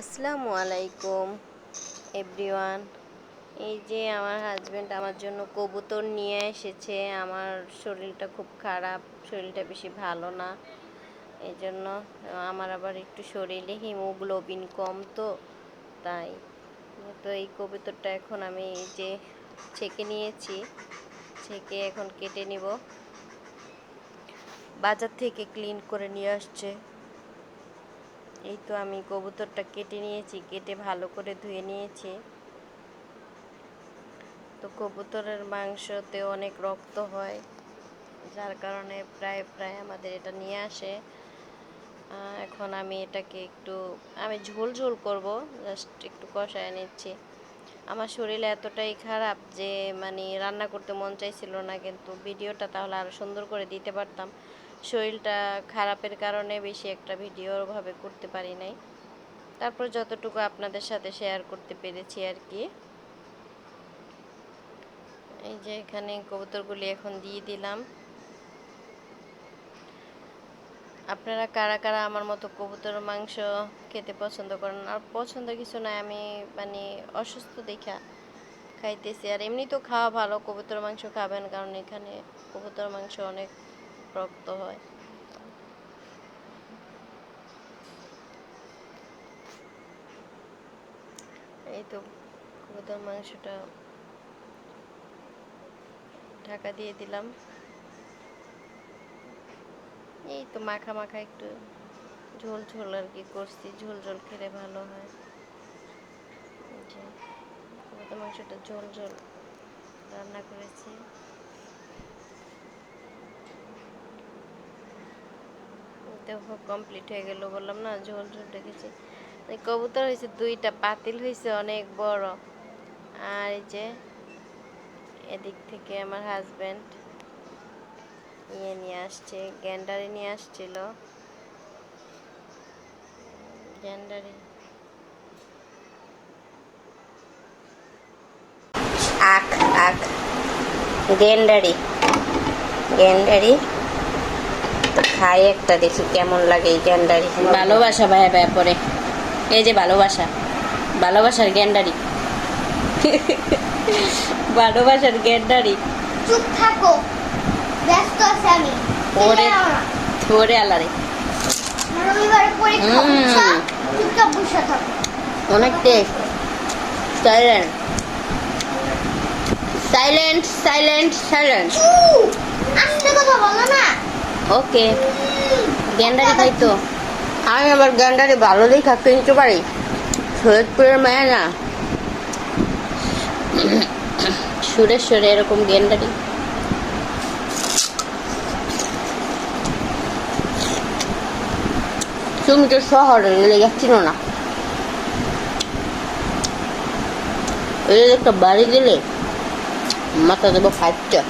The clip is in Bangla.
আসসালামু আলাইকুম এভরিওয়ান এই যে আমার হাজব্যান্ড আমার জন্য কবুতর নিয়ে এসেছে। আমার শরীরটা খুব খারাপ, শরীরটা বেশি ভালো না। এই জন্য, আমার আবার একটু শরীরে হিমোগ্লোবিন কম তো, তাই। তো এই কবুতরটা এখন আমি যে ছেঁকে নিয়েছি, ছেঁকে এখন কেটে নিব। বাজার থেকে ক্লিন করে নিয়ে আসছে। এই তো আমি কবুতরটা কেটে নিয়েছি, কেটে ভালো করে ধুয়ে নিয়েছি। তো কবুতরের মাংসতে অনেক রক্ত হয়, যার কারণে প্রায় প্রায় আমাদের এটা নিয়ে আসে। এখন আমি এটাকে একটু, আমি ঝোল ঝোল করব, জাস্ট একটু কষায় নিচ্ছি। আমার শরীর এতটাই খারাপ যে মানে রান্না করতে মন চাইছিল না, কিন্তু ভিডিওটা তাহলে আরও সুন্দর করে দিতে পারতাম। শরীরটা খারাপের কারণে বেশি একটা ভিডিও ভাবে করতে পারি নাই। তারপর যতটুকু আপনাদের সাথে শেয়ার করতে পেরেছি আর কি। এই যে এখানে কবুতরগুলি এখন দিয়ে দিলাম। আপনারা কারা কারা আমার মতো কবুতর মাংস খেতে পছন্দ করেন? আর পছন্দ কিছু নয় আমি মানে অসুস্থ দেখা খাইতেছি। আর এমনি তো খাওয়া ভালো, কবুতর মাংস খাবেন, কারণ এখানে কবুতর মাংস অনেক রক্ত হয়। এই তো কবুতর মাংসটা ঢাকা দিয়ে দিলাম। এই তো মাখা মাখা একটু ঝোল ঝোল আর কি করছি, ঝোল ঝোল খেলে ভালো হয়। কবুতর মাংসটা ঝোল ঝোল রান্না করেছি। দেখো কমপ্লিট হয়ে গেল বললাম না, ঝোল ঝোল রেখেছি। কবুতর হয়েছে দুইটা, পাতিল হয়েছে অনেক বড়। আর এই যে এদিক থেকে আমার হাজবেন্ড ইয়ে নিয়ে আসছে, গ্যান্ডারি নিয়ে আসছিল। গ্যান্ডারি। আখ আখ। গেন্ডারি গেন্ডারি তো খাই একটা দেখি কেমন লাগে এই গ্যান্ডারি। ভালোবাসা ভাই ভাই পরে। এই যে ভালোবাসা। ভালোবাসার গ্যান্ডারি। ভালোবাসার গ্যান্ডারি। চুপ থাকো। ব্যস্ত আছে আমি। ওরে থরে আলারে রবিবার পরীক্ষা? চুপচাপ বসে থাকো। অনেক test silent silent silent silent! আস্তে কথা বলো না। ওকে। গ্যান্ডারি খাই তো। আমি আবার গ্যান্ডারি ভালো দেখা কিনতে পারি। সৈয়দপুরের মায়া না সুরে সুরে এরকম গ্যান্ডারি তুমি তো শহরে গেলে যাচ্ছিল না। একটা বাড়ি দিলে মাথা দেবো ফাইভটা